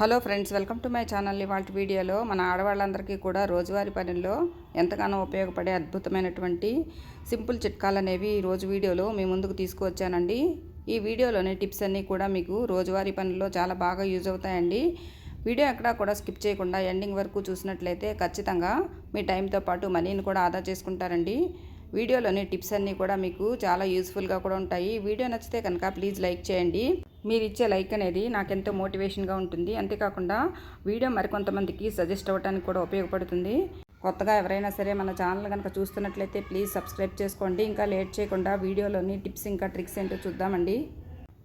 Hello friends welcome to my channel ఇవాళ వీడియోలో మన ఆడవాళ్ళందరికీ కూడా రోజువారీ పనుల్లో ఎంతగానో ఉపయోగపడే అద్భుతమైనటువంటి సింపుల్ చిట్కాలు అనేవి ఈరోజు రోజు వీడియోలో మీ ముందుకు తీసుకువచ్చానండి. ఈ వీడియోలోని టిప్స్ అన్నీ కూడా మీకు రోజువారీ పనుల్లో చాలా బాగా యూజ్ అవుతాయండి. వీడియో ఎక్కడా కూడా స్కిప్ చేయకుండా ఎండింగ్ వరకు చూసినట్లయితే ఖచ్చితంగా మీ టైంతో పాటు మనీని కూడా ఆదా చేసుకుంటారండి. వీడియోలోని టిప్స్ అన్నీ కూడా మీకు చాలా యూస్ఫుల్గా కూడా ఉంటాయి. వీడియో నచ్చితే కనుక ప్లీజ్ లైక్ చేయండి. మీరు ఇచ్చే లైక్ అనేది నాకెంతో మోటివేషన్గా ఉంటుంది. అంతేకాకుండా వీడియో మరికొంతమందికి సజెస్ట్ అవ్వడానికి కూడా ఉపయోగపడుతుంది. కొత్తగా ఎవరైనా సరే మన ఛానల్ కనుక చూస్తున్నట్లయితే ప్లీజ్ సబ్స్క్రైబ్ చేసుకోండి. ఇంకా లేట్ చేయకుండా వీడియోలోని టిప్స్ ఇంకా ట్రిక్స్ ఏంటో చూద్దామండి.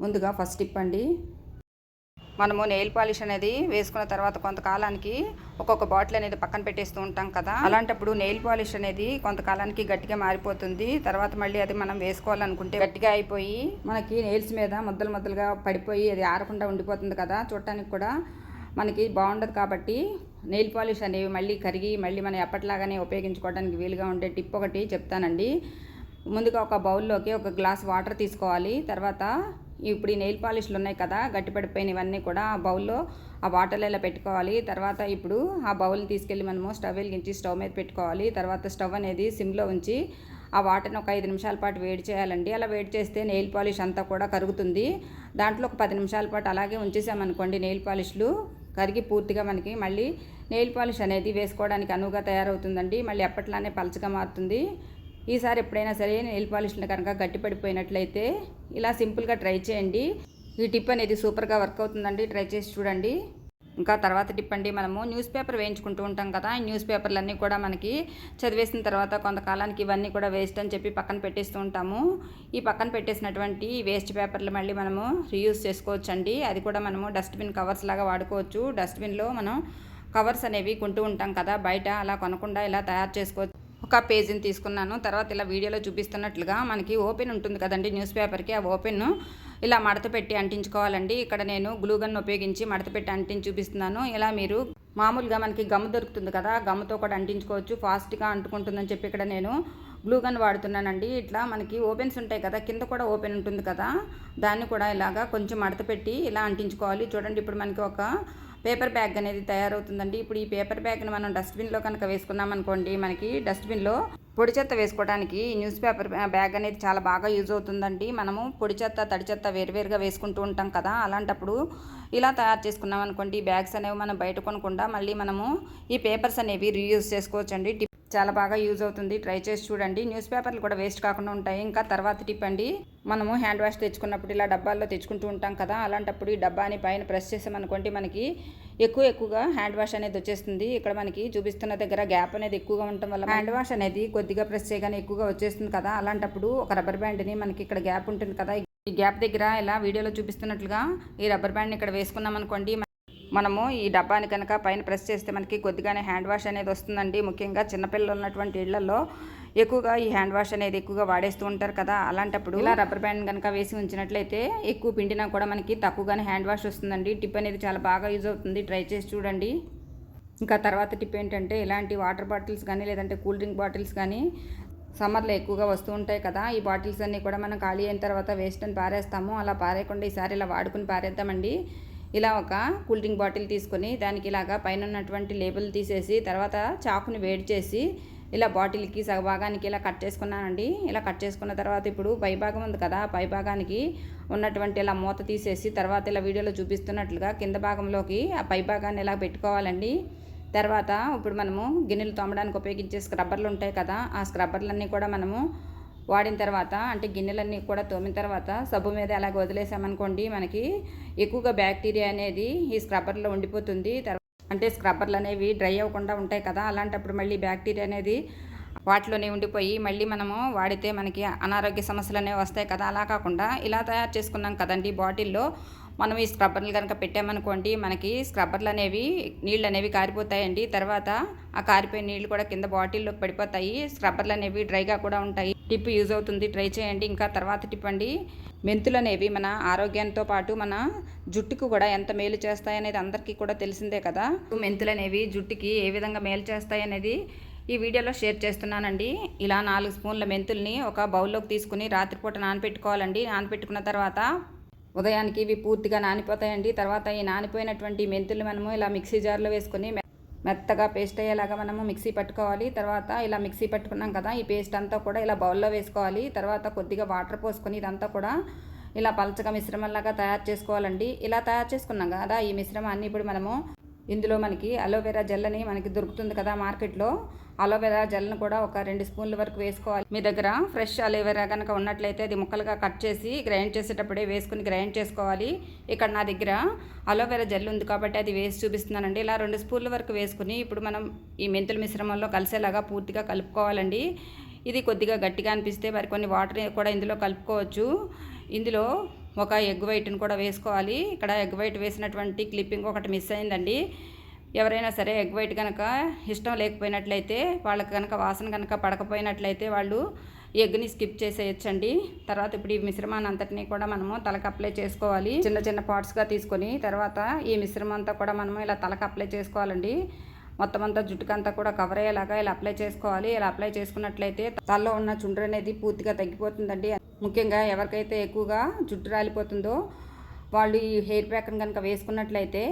ముందుగా ఫస్ట్ టిప్ అండి. మనము నెయిల్ పాలిష్ అనేది వేసుకున్న తర్వాత కొంతకాలానికి ఒక్కొక్క బాటిల్ అనేది పక్కన పెట్టేస్తూ ఉంటాం కదా. అలాంటప్పుడు నెయిల్ పాలిష్ అనేది కొంతకాలానికి గట్టిగా మారిపోతుంది. తర్వాత మళ్ళీ అది మనం వేసుకోవాలనుకుంటే గట్టిగా అయిపోయి మనకి నెయిల్స్ మీద ముద్దలు ముద్దలుగా పడిపోయి అది ఆరకుండా ఉండిపోతుంది కదా చూడటానికి కూడా. మనకి బాగుండదు కాబట్టి నెయిల్ పాలిష్ అనేవి మళ్ళీ కరిగి మళ్ళీ మనం ఎప్పటిలాగానే ఉపయోగించుకోవడానికి వీలుగా ఉండే టిప్ ఒకటి చెప్తానండి. ముందుగా ఒక బౌల్లోకి ఒక గ్లాస్ వాటర్ తీసుకోవాలి. తర్వాత ఇప్పుడు ఈ నెయిల్ పాలిష్లు ఉన్నాయి కదా గట్టిపడిపోయిన ఇవన్నీ కూడా ఆ బౌల్లో ఆ వాటర్లో ఇలా పెట్టుకోవాలి. తర్వాత ఇప్పుడు ఆ బౌల్ని తీసుకెళ్ళి మనము స్టవ్ వెలిగించి స్టవ్ మీద పెట్టుకోవాలి. తర్వాత స్టవ్ అనేది సిమ్లో ఉంచి ఆ వాటర్ని ఒక ఐదు నిమిషాల పాటు వేడి చేయాలండి. అలా వేడి చేస్తే నెయిల్ పాలిష్ అంతా కూడా కరుగుతుంది. దాంట్లో ఒక పది నిమిషాల పాటు అలాగే ఉంచేసామనుకోండి నెయిల్ పాలిష్లు కరిగి పూర్తిగా మనకి మళ్ళీ నెయిల్ పాలిష్ అనేది వేసుకోవడానికి అనువుగా తయారవుతుందండి. మళ్ళీ ఎప్పట్లానే పలచగా మారుతుంది. ఈసారి ఎప్పుడైనా సరే నెయిల్ పాలిష్లు కనుక గట్టిపడిపోయినట్లయితే ఇలా సింపుల్గా ట్రై చేయండి. ఈ టిప్ అనేది సూపర్గా వర్క్ అవుతుందండి. ట్రై చేసి చూడండి. ఇంకా తర్వాత టిప్ అండి. మనము న్యూస్ పేపర్ వేయించుకుంటూ ఉంటాం కదా. ఈ న్యూస్ పేపర్లన్నీ కూడా మనకి చదివేసిన తర్వాత కొంతకాలానికి ఇవన్నీ కూడా వేస్ట్ అని చెప్పి పక్కన పెట్టేస్తూ ఉంటాము. ఈ పక్కన పెట్టేసినటువంటి వేస్ట్ పేపర్లు మళ్ళీ మనము రీయూస్ చేసుకోవచ్చు అండి అది కూడా మనము డస్ట్బిన్ కవర్స్ లాగా వాడుకోవచ్చు. డస్ట్బిన్లో మనం కవర్స్ అనేవి కొంటూ ఉంటాం కదా. బయట అలా కొనకుండా ఇలా తయారు చేసుకోవచ్చు. ఒక పేజీని తీసుకున్నాను. తర్వాత ఇలా వీడియోలో చూపిస్తున్నట్లుగా మనకి ఓపెన్ ఉంటుంది కదండి న్యూస్ పేపర్కి ఆ ఓపెన్ ఇలా మడత పెట్టి అంటించుకోవాలండి. ఇక్కడ నేను గ్లూగన్ ఉపయోగించి మడత పెట్టి అంటించి చూపిస్తున్నాను. ఇలా మీరు మామూలుగా మనకి గమ్ దొరుకుతుంది కదా గమ్తో కూడా అంటించుకోవచ్చు. ఫాస్ట్గా అంటుకుంటుందని చెప్పి ఇక్కడ నేను గ్లూగన్ వాడుతున్నానండి. ఇట్లా మనకి ఓపెన్స్ ఉంటాయి కదా కింద కూడా ఓపెన్ ఉంటుంది కదా దాన్ని కూడా ఇలాగా కొంచెం మడత పెట్టి ఇలా అంటించుకోవాలి. చూడండి ఇప్పుడు మనకి ఒక పేపర్ బ్యాగ్ అనేది తయారవుతుందండి. ఇప్పుడు ఈ పేపర్ బ్యాగ్ని మనం డస్ట్బిన్లో కనుక వేసుకున్నాం అనుకోండి మనకి డస్ట్బిన్లో పొడి చెత్త వేసుకోవడానికి న్యూస్ పేపర్ బ్యాగ్ అనేది చాలా బాగా యూజ్ అవుతుందండి. మనము పొడి చెత్త తడి చెత్త వేరువేరుగా వేసుకుంటూ ఉంటాం కదా అలాంటప్పుడు ఇలా తయారు చేసుకున్నాం అనుకోండి ఈ బ్యాగ్స్ అనేవి మనం బయట కొనకుండా మళ్ళీ మనము ఈ పేపర్స్ అనేవి రీయూజ్ చేసుకోవచ్చండి. చాలా బాగా యూజ్ అవుతుంది. ట్రై చేసి చూడండి. న్యూస్ పేపర్లు కూడా వేస్ట్ కాకుండా ఉంటాయి. ఇంకా తర్వాత టిప్ అండి. మనము హ్యాండ్ వాష్ తెచ్చుకున్నప్పుడు ఇలా డబ్బాల్లో తెచ్చుకుంటూ ఉంటాం కదా అలాంటప్పుడు ఈ డబ్బాని పైన ప్రెస్ చేసామనుకోండి మనకి ఎక్కువ ఎక్కువగా హ్యాండ్ వాష్ అనేది వచ్చేస్తుంది. ఇక్కడ మనకి చూపిస్తున్న దగ్గర గ్యాప్ అనేది ఎక్కువగా ఉండటం వల్ల హ్యాండ్ వాష్ అనేది కొద్దిగా ప్రెస్ చేయగానే ఎక్కువగా వచ్చేస్తుంది కదా. అలాంటప్పుడు ఒక రబ్బర్ బ్యాండ్ని మనకి ఇక్కడ గ్యాప్ ఉంటుంది కదా. ఈ గ్యాప్ దగ్గర ఇలా వీడియోలో చూపిస్తున్నట్లుగా ఈ రబ్బర్ బ్యాండ్ని ఇక్కడ వేసుకున్నాం అనుకోండి మనము ఈ డబ్బాని కనుక పైన ప్రెస్ చేస్తే మనకి కొద్దిగానే హ్యాండ్ వాష్ అనేది వస్తుందండి. ముఖ్యంగా చిన్నపిల్లలు ఉన్నటువంటి ఇళ్ళలో ఎక్కువగా ఈ హ్యాండ్ వాష్ అనేది ఎక్కువగా వాడేస్తూ ఉంటారు కదా. అలాంటప్పుడు ఇలా రబ్బర్ బ్యాండ్ కనుక వేసి ఉంచినట్లయితే ఎక్కువ పిండినా కూడా మనకి తక్కువగానే హ్యాండ్ వాష్ వస్తుందండి. టిప్ అనేది చాలా బాగా యూజ్ అవుతుంది. ట్రై చేసి చూడండి. ఇంకా తర్వాత టిప్ ఏంటంటే ఇలాంటి వాటర్ బాటిల్స్ కానీ లేదంటే కూల్ డ్రింక్ బాటిల్స్ కానీ సమ్మర్లో ఎక్కువగా వస్తూ ఉంటాయి కదా. ఈ బాటిల్స్ అన్నీ కూడా మనం ఖాళీ అయిన తర్వాత వేస్ట్ అని పారేస్తాము. అలా పారేయకుండా ఈసారి ఇలా వాడుకుని పారేద్దామండి. ఇలా ఒక కూల్ డ్రింక్ బాటిల్ తీసుకొని దానికి ఇలాగా పైన ఉన్నటువంటి లేబుల్ తీసేసి తర్వాత చాకుని వేడి చేసి ఇలా బాటిల్కి సగభాగానికి ఇలా కట్ చేసుకున్నానండి. ఇలా కట్ చేసుకున్న తర్వాత ఇప్పుడు పైభాగం ఉంది కదా పైభాగానికి ఉన్నటువంటి ఇలా మూత తీసేసి తర్వాత ఇలా వీడియోలో చూపిస్తున్నట్లుగా కింద భాగంలోకి ఆ పైభాగాన్ని ఇలా పెట్టుకోవాలండి. తర్వాత ఇప్పుడు మనము గిన్నెలు తోమడానికి ఉపయోగించే స్క్రబ్బర్లు ఉంటాయి కదా ఆ స్క్రబ్బర్లన్నీ కూడా మనము వాడిన తర్వాత అంటే గిన్నెలన్నీ కూడా తోమిన తర్వాత సబ్బు మీద అలాగ వదిలేసామనుకోండి మనకి ఎక్కువగా బ్యాక్టీరియా అనేది ఈ స్క్రబ్బర్లో ఉండిపోతుంది. తర్వాత అంటే స్క్రబ్బర్లు అనేవి డ్రై అవ్వకుండా ఉంటాయి కదా అలాంటప్పుడు మళ్ళీ బ్యాక్టీరియా అనేది వాటిలోనే ఉండిపోయి మళ్ళీ మనము వాడితే మనకి అనారోగ్య సమస్యలు అనేవి వస్తాయి కదా అలా కాకుండా ఇలా తయారు చేసుకున్నాం కదండి బాటిల్లో మనం ఈ స్క్రబ్బర్లు కనుక పెట్టామనుకోండి మనకి స్క్రబ్బర్లు అనేవి నీళ్ళు అనేవి కారిపోతాయండి. తర్వాత ఆ కారిపోయిన నీళ్ళు కూడా కింద బాటిల్లోకి పడిపోతాయి. స్క్రబ్బర్లు అనేవి డ్రైగా కూడా ఉంటాయి. టిప్ యూజ్ అవుతుంది. ట్రై చేయండి. ఇంకా తర్వాత టిప్ అండి. మెంతులు అనేవి మన ఆరోగ్యంతో పాటు మన జుట్టుకు కూడా ఎంత మేలు చేస్తాయి అనేది అందరికీ కూడా తెలిసిందే కదా. మెంతులు అనేవి జుట్టుకి ఏ విధంగా మేలు చేస్తాయి అనేది ఈ వీడియోలో షేర్ చేస్తున్నానండి. ఇలా నాలుగు స్పూన్ల మెంతుల్ని ఒక బౌల్లోకి తీసుకుని రాత్రిపూట నానపెట్టుకోవాలండి నానపెట్టుకున్న తర్వాత ఉదయానికి ఇవి పూర్తిగా నానిపోతాయండి. తర్వాత ఈ నానిపోయినటువంటి మెంతులు మనము ఇలా మిక్సీ జార్లో వేసుకొని మె- మెత్తగా పేస్ట్ అయ్యేలాగా మనము మిక్సీ పట్టుకోవాలి. తర్వాత ఇలా మిక్సీ పట్టుకున్నాం కదా ఈ పేస్ట్ అంతా కూడా ఇలా బౌల్లో వేసుకోవాలి. తర్వాత కొద్దిగా వాటర్ పోసుకొని ఇదంతా కూడా ఇలా పలచగా మిశ్రమంలాగా తయారు చేసుకోవాలండి. ఇలా తయారు చేసుకున్నాం కదా ఈ మిశ్రమాన్ని ఇప్పుడు మనము ఇందులో మనకి అలోవెరా జెల్ అని మనకి దొరుకుతుంది కదా మార్కెట్లో. అలోవెరా జెల్ను కూడా ఒక రెండు స్పూన్ల వరకు వేసుకోవాలి. మీ దగ్గర ఫ్రెష్ అలోవెరా కనుక ఉన్నట్లయితే అది ముక్కలుగా కట్ చేసి గ్రైండ్ చేసేటప్పుడే వేసుకుని గ్రైండ్ చేసుకోవాలి. ఇక్కడ నా దగ్గర అలోవెరా జెల్ ఉంది కాబట్టి అది వేసి చూపిస్తున్నానండి. ఇలా రెండు స్పూన్ల వరకు వేసుకుని ఇప్పుడు మనం ఈ మెంతుల మిశ్రమంలో కలిసేలాగా పూర్తిగా కలుపుకోవాలండి. ఇది కొద్దిగా గట్టిగా అనిపిస్తే మరి కొన్ని వాటర్ కూడా ఇందులో కలుపుకోవచ్చు. ఇందులో ఒక ఎగ్ వైట్ని కూడా వేసుకోవాలి. ఇక్కడ ఎగ్ వైట్ వేసినటువంటి క్లిప్పింగ్ ఒకటి మిస్ అయిందండి. ఎవరైనా సరే ఎగ్ వైట్ కనుక ఇష్టం లేకపోయినట్లయితే వాళ్ళకి కనుక వాసన కనుక పడకపోయినట్లయితే వాళ్ళు ఎగ్ని స్కిప్ చేసేయచ్చండి. తర్వాత ఇప్పుడు ఈ మిశ్రమాన్ని అంతటినీ కూడా మనము తలకు అప్లై చేసుకోవాలి. చిన్న చిన్న పార్ట్స్గా తీసుకొని తర్వాత ఈ మిశ్రమం అంతా కూడా మనము ఇలా తలకు అప్లై చేసుకోవాలండి. మొత్తం అంతా జుట్టుకంతా కూడా కవర్ అయ్యేలాగా ఇలా అప్లై చేసుకోవాలి. ఇలా అప్లై చేసుకున్నట్లయితే తలలో ఉన్న చుండ్రు అనేది పూర్తిగా తగ్గిపోతుందండి. ముఖ్యంగా ఎవరికైతే ఎక్కువగా జుట్టు రాలిపోతుందో వాళ్ళు ఈ హెయిర్ ప్యాక్ని కనుక వేసుకున్నట్లయితే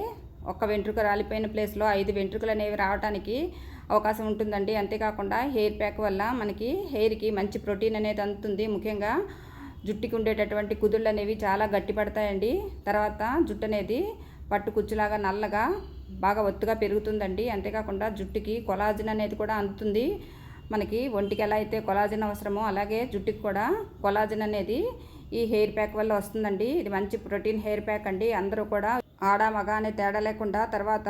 ఒక్క వెంట్రుక రాలిపోయిన ప్లేస్లో ఐదు వెంట్రుకలు అనేవి రావడానికి అవకాశం ఉంటుందండి. అంతేకాకుండా హెయిర్ ప్యాక్ వల్ల మనకి హెయిర్కి మంచి ప్రోటీన్ అనేది అందుతుంది. ముఖ్యంగా జుట్టుకి ఉండేటటువంటి కుదుళ్ళు అనేవి చాలా గట్టిపడతాయండి. తర్వాత జుట్టు అనేది పట్టు కుచ్చులాగా నల్లగా బాగా ఒత్తుగా పెరుగుతుందండి. అంతేకాకుండా జుట్టుకి కొలాజిన్ అనేది కూడా అందుతుంది. మనకి ఒంటికి ఎలా అయితే కొలాజిన్ అవసరమో అలాగే జుట్టుకి కూడా కొలాజిన్ అనేది ఈ హెయిర్ ప్యాక్ వల్ల వస్తుందండి. ఇది మంచి ప్రోటీన్ హెయిర్ ప్యాక్ అండి. అందరూ కూడా ఆడ మగ అనే తేడా లేకుండా తర్వాత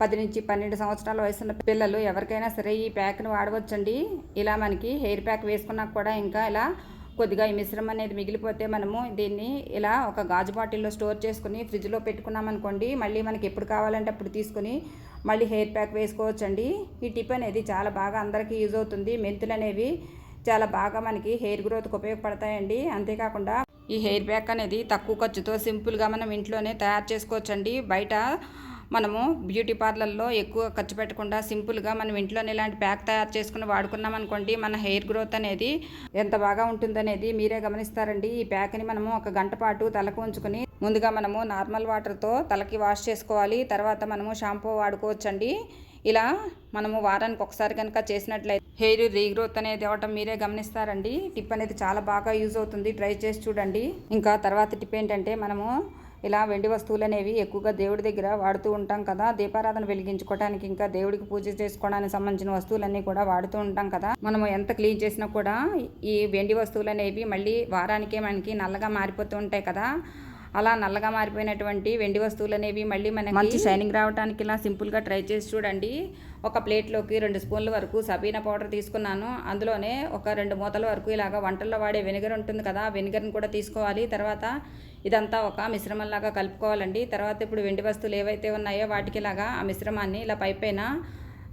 పది నుంచి పన్నెండు సంవత్సరాల వయసున్న పిల్లలు ఎవరికైనా సరే ఈ ప్యాక్ను వాడవచ్చండి. ఇలా మనకి హెయిర్ ప్యాక్ వేసుకున్నాక కూడా ఇంకా ఇలా కొద్దిగా ఈ మిశ్రమం అనేది మిగిలిపోతే మనము దీన్ని ఇలా ఒక గాజు బాటిల్లో స్టోర్ చేసుకుని ఫ్రిడ్జ్లో పెట్టుకున్నాం అనుకోండి మళ్ళీ మనకి ఎప్పుడు కావాలంటే అప్పుడు తీసుకుని మళ్ళీ హెయిర్ ప్యాక్ వేసుకోవచ్చండి. ఈ టిప్ అనేది చాలా బాగా అందరికీ యూజ్ అవుతుంది. మెంతులు అనేవి చాలా బాగా మనకి హెయిర్ గ్రోత్కి ఉపయోగపడతాయండి. అంతేకాకుండా ఈ హెయిర్ ప్యాక్ అనేది తక్కువ ఖర్చుతో సింపుల్గా మనం ఇంట్లోనే తయారు చేసుకోవచ్చండి. బయట మనము బ్యూటీ పార్లర్లో ఎక్కువ ఖర్చు పెట్టకుండా సింపుల్గా మనం ఇంట్లోనే ఇలాంటి ప్యాక్ తయారు చేసుకుని వాడుకున్నాం అనుకోండి మన హెయిర్ గ్రోత్ అనేది ఎంత బాగా ఉంటుందనేది మీరే గమనిస్తారండి. ఈ ప్యాక్ని మనము ఒక గంట పాటు తలకు ఉంచుకుని ముందుగా మనము నార్మల్ వాటర్తో తలకి వాష్ చేసుకోవాలి. తర్వాత మనము షాంపూ వాడుకోవచ్చండి. ఇలా మనము వారానికి ఒకసారి కనుక చేసినట్లయితే హెయిర్ రీగ్రోత్ అనేది అవ్వటం మీరే గమనిస్తారండి. టిప్ అనేది చాలా బాగా యూజ్ అవుతుంది. ట్రై చేసి చూడండి. ఇంకా తర్వాత టిప్ ఏంటంటే మనము ఇలా వెండి వస్తువులు అనేవి ఎక్కువగా దేవుడి దగ్గర వాడుతూ ఉంటాం కదా. దీపారాధన వెలిగించుకోవడానికి ఇంకా దేవుడికి పూజ చేసుకోవడానికి సంబంధించిన వస్తువులన్నీ కూడా వాడుతూ ఉంటాం కదా. మనము ఎంత క్లీన్ చేసినా కూడా ఈ వెండి వస్తువులు అనేవి మళ్ళీ వారానికే మనకి నల్లగా మారిపోతూ ఉంటాయి కదా. అలా నల్లగా మారిపోయినటువంటి వెండి వస్తువులు అనేవి మళ్ళీ మనకి మంచి షైనింగ్ రావడానికి ఇలా సింపుల్గా ట్రై చేసి చూడండి. ఒక ప్లేట్లోకి రెండు స్పూన్ల వరకు సబీనా పౌడర్ తీసుకున్నాను. అందులోనే ఒక రెండు మూతల వరకు ఇలాగ వంటల్లో వాడే వెనిగర్ ఉంటుంది కదా వెనిగర్ని కూడా తీసుకోవాలి. తర్వాత ఇదంతా ఒక మిశ్రమంలాగా కలుపుకోవాలండి. తర్వాత ఇప్పుడు వెండి వస్తువులు ఏవైతే ఉన్నాయో వాటికి ఇలాగా ఆ మిశ్రమాన్ని ఇలా పైపైన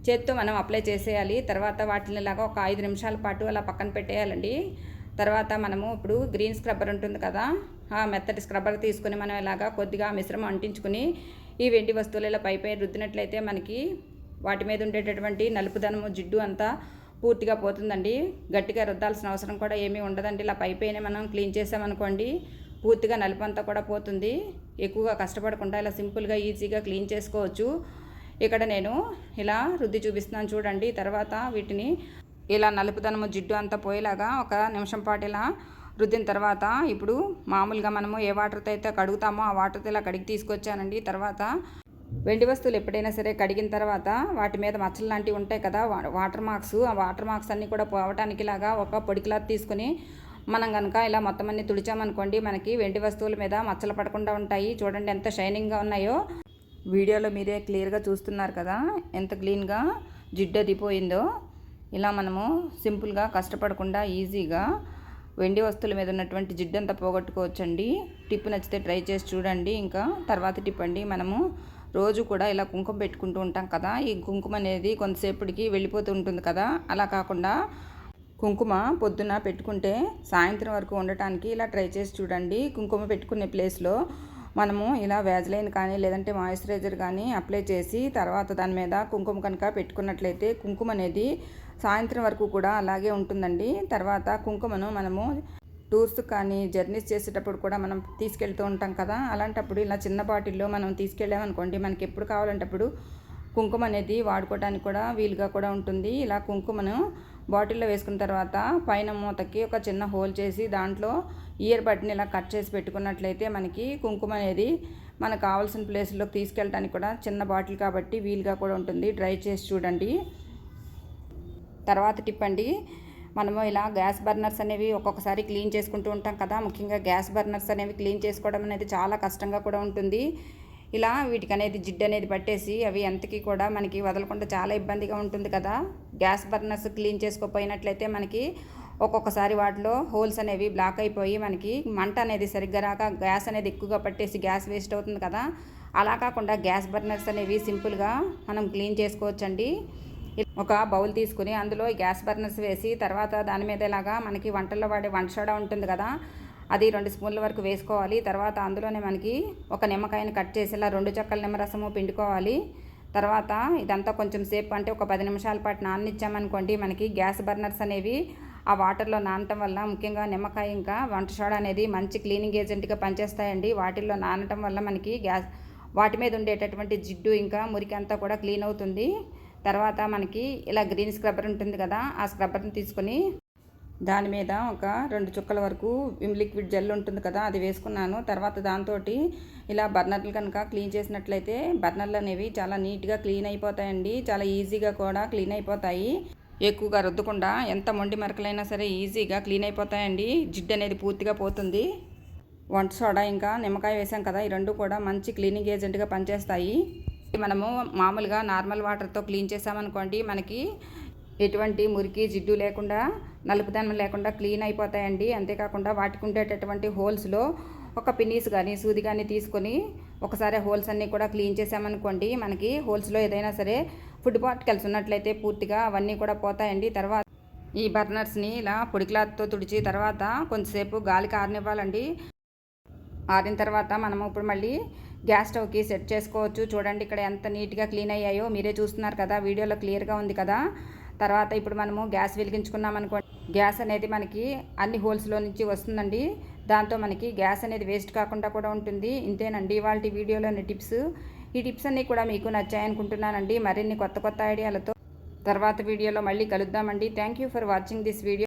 చేత్తో మనం అప్లై చేసేయాలి. తర్వాత వాటిని ఇలాగా ఒక ఐదు నిమిషాల పాటు అలా పక్కన పెట్టేయాలండి. తర్వాత మనము ఇప్పుడు గ్రీన్ స్క్రబ్బర్ ఉంటుంది కదా మెత్తటి స్క్రబ్బర్ తీసుకుని మనం ఇలాగా కొద్దిగా మిశ్రమం అంటించుకుని ఈ వెండి వస్తువులు ఇలా పై పై రుద్దినట్లయితే మనకి వాటి మీద ఉండేటటువంటి నలుపుదనము జిడ్డు అంతా పూర్తిగా పోతుందండి. గట్టిగా రుద్దాల్సిన అవసరం కూడా ఏమీ ఉండదండి. ఇలా పైపై మనం క్లీన్ చేసామనుకోండి పూర్తిగా నలుపు అంతా కూడా పోతుంది. ఎక్కువగా కష్టపడకుండా ఇలా సింపుల్గా ఈజీగా క్లీన్ చేసుకోవచ్చు. ఇక్కడ నేను ఇలా రుద్ది చూపిస్తున్నాను చూడండి. తర్వాత వీటిని ఇలా నలుపుదనము జిడ్డు అంతా పోయేలాగా ఒక నిమిషం పాటు ఇలా రుద్దిన తర్వాత ఇప్పుడు మామూలుగా మనము ఏ వాటర్తో అయితే కడుగుతామో ఆ వాటర్తో ఇలా కడిగి తీసుకొచ్చానండి. తర్వాత వెండి వస్తువులు ఎప్పుడైనా సరే కడిగిన తర్వాత వాటి మీద మచ్చలు లాంటివి ఉంటాయి కదా వా- వాటర్ మార్క్స్ ఆ వాటర్ మార్క్స్ అన్నీ కూడా పోవటానికి ఇలాగా ఒక పొడి క్లాత్ తీసుకుని మనం కనుక ఇలా మొత్తం అన్ని తుడిచామనుకోండి మనకి వెండి వస్తువుల మీద మచ్చలు పడకుండా ఉంటాయి. చూడండి ఎంత షైనింగ్గా ఉన్నాయో. వీడియోలో మీరే క్లియర్గా చూస్తున్నారు కదా ఎంత క్లీన్గా జిడ్డు అదిపోయిందో ఇలా మనము సింపుల్గా కష్టపడకుండా ఈజీగా వెండి వస్తువుల మీద ఉన్నటువంటి జిడ్డంతా పోగొట్టుకోవచ్చండి. టిప్ నచ్చితే ట్రై చేసి చూడండి. ఇంకా తర్వాత టిప్ అండి మనము రోజు కూడా ఇలా కుంకుమ పెట్టుకుంటూ ఉంటాం కదా. ఈ కుంకుమ అనేది కొంతసేపటికి వెళ్ళిపోతూ ఉంటుంది కదా. అలా కాకుండా కుంకుమ పొద్దున పెట్టుకుంటే సాయంత్రం వరకు ఉండటానికి ఇలా ట్రై చేసి చూడండి. కుంకుమ పెట్టుకునే ప్లేస్లో మనము ఇలా వ్యాజ్లైన్ కానీ లేదంటే మాయిశ్చరైజర్ కానీ అప్లై చేసి తర్వాత దాని మీద కుంకుమ కనుక పెట్టుకున్నట్లయితే కుంకుమ అనేది సాయంత్రం వరకు కూడా అలాగే ఉంటుందండి. తర్వాత కుంకుమను మనము టూర్స్ కానీ జర్నీస్ చేసేటప్పుడు కూడా మనం తీసుకెళ్తూ ఉంటాం కదా. అలాంటప్పుడు ఇలా చిన్న బాటిల్లో మనం తీసుకెళ్ళామనుకోండి మనకి ఎప్పుడు కావాలంటే అప్పుడు కుంకుమ అనేది వాడుకోవడానికి కూడా వీలుగా కూడా ఉంటుంది. ఇలా కుంకుమను బాటిల్లో వేసుకున్న తర్వాత పైన మూతకి ఒక చిన్న హోల్ చేసి దాంట్లో ఇయర్ బడ్ని ఇలా కట్ చేసి పెట్టుకున్నట్లయితే మనకి కుంకుమ అనేది మనకు కావాల్సిన ప్లేస్లోకి తీసుకెళ్ళడానికి కూడా చిన్న బాటిల్ కాబట్టి వీలుగా కూడా ఉంటుంది. డ్రై చేసి చూడండి. తర్వాత టిప్ అండి మనము ఇలా గ్యాస్ బర్నర్స్ అనేవి ఒక్కొక్కసారి క్లీన్ చేసుకుంటూ ఉంటాం కదా ముఖ్యంగా గ్యాస్ బర్నర్స్ అనేవి క్లీన్ చేసుకోవడం అనేది చాలా కష్టంగా కూడా ఉంటుంది. ఇలా వీటికి అనేది జిడ్డు అనేది పట్టేసి అవి ఎంతకి కూడా మనకి వదలకుండా చాలా ఇబ్బందిగా ఉంటుంది కదా. గ్యాస్ బర్నర్స్ క్లీన్ చేసుకోపోయినట్లయితే మనకి ఒక్కొక్కసారి వాటిలో హోల్స్ అనేవి బ్లాక్ అయిపోయి మనకి మంట అనేది సరిగ్గా రాక గ్యాస్ అనేది ఎక్కువగా పట్టేసి గ్యాస్ వేస్ట్ అవుతుంది కదా. అలా కాకుండా గ్యాస్ బర్నర్స్ అనేవి సింపుల్గా మనం క్లీన్ చేసుకోవచ్చండి. ఒక బౌల్ తీసుకుని అందులో గ్యాస్ బర్నర్స్ వేసి తర్వాత దాని మీద ఇలాగా మనకి వంటల్లో వాడే వంట సోడా ఉంటుంది కదా అది రెండు స్పూన్ల వరకు వేసుకోవాలి. తర్వాత అందులోనే మనకి ఒక నిమ్మకాయని కట్ చేసి ఇలా రెండు చక్కల నిమ్మరసము పిండుకోవాలి. తర్వాత ఇదంతా కొంచెం సేపు అంటే ఒక పది నిమిషాల పాటు నాననిచ్చామనుకోండి మనకి గ్యాస్ బర్నర్స్ అనేవి ఆ వాటర్లో నానటం వల్ల ముఖ్యంగా నిమ్మకాయ ఇంకా వంట సోడా అనేది మంచి క్లీనింగ్ ఏజెంట్గా పనిచేస్తాయండి. వాటిల్లో నానటం వల్ల మనకి గ్యాస్ వాటి మీద ఉండేటటువంటి జిడ్డు ఇంకా మురికి అంతా కూడా క్లీన్ అవుతుంది. తర్వాత మనకి ఇలా గ్రీన్ స్క్రబ్బర్ ఉంటుంది కదా ఆ స్క్రబ్బర్ని తీసుకొని దాని మీద ఒక రెండు చుక్కల వరకు విమ్ లిక్విడ్ జెల్ ఉంటుంది కదా అది వేసుకున్నాను. తర్వాత దాంతో ఇలా బర్నర్లు కనుక క్లీన్ చేసినట్లయితే బర్నర్లు అనేవి చాలా నీట్గా క్లీన్ అయిపోతాయండి. చాలా ఈజీగా కూడా క్లీన్ అయిపోతాయి. ఎక్కువగా రుద్దకుండా ఎంత మొండి మరకలైనా సరే ఈజీగా క్లీన్ అయిపోతాయండి. జిడ్డు అనేది పూర్తిగా పోతుంది. వంట సోడా ఇంకా నిమ్మకాయ వేసాం కదా ఈ రెండు కూడా మంచి క్లీనింగ్ ఏజెంట్గా పనిచేస్తాయి. మనము మామూలుగా నార్మల్ వాటర్తో క్లీన్ చేసామనుకోండి మనకి ఎటువంటి మురికి జిడ్డు లేకుండా నలుపుదనం లేకుండా క్లీన్ అయిపోతాయండి. అంతేకాకుండా వాటికి ఉండేటటువంటి హోల్స్లో ఒక పిన్నీస్ కానీ సూది కానీ తీసుకొని ఒకసారి హోల్స్ అన్నీ కూడా క్లీన్ చేసామనుకోండి మనకి హోల్స్లో ఏదైనా సరే ఫుడ్ పార్టికల్స్ ఉన్నట్లయితే పూర్తిగా అవన్నీ కూడా పోతాయండి. తర్వాత ఈ బర్నర్స్ని ఇలా పొడి క్లాత్తో తుడిచి తర్వాత కొంతసేపు గాలికి ఆరనివ్వాలండి. ఆరిన తర్వాత మనము ఇప్పుడు మళ్ళీ గ్యాస్ స్టవ్కి సెట్ చేసుకోవచ్చు. చూడండి ఇక్కడ ఎంత నీట్గా క్లీన్ అయ్యాయో. మీరే చూస్తున్నారు కదా వీడియోలో క్లియర్గా ఉంది కదా. తర్వాత ఇప్పుడు మనము గ్యాస్ వెలిగించుకున్నాం అనుకోండి. గ్యాస్ అనేది మనకి అన్ని హోల్స్లో నుంచి వస్తుందండి. దాంతో మనకి గ్యాస్ అనేది వేస్ట్ కాకుండా కూడా ఉంటుంది. ఇంతేనండి ఇవాళ వీడియోలోని టిప్స్ ఈ టిప్స్ అన్నీ కూడా మీకు నచ్చాయనుకుంటున్నానండి. మరిన్ని కొత్త కొత్త ఐడియాలతో తర్వాత వీడియోలో మళ్ళీ కలుద్దామండి. Thank you for watching this video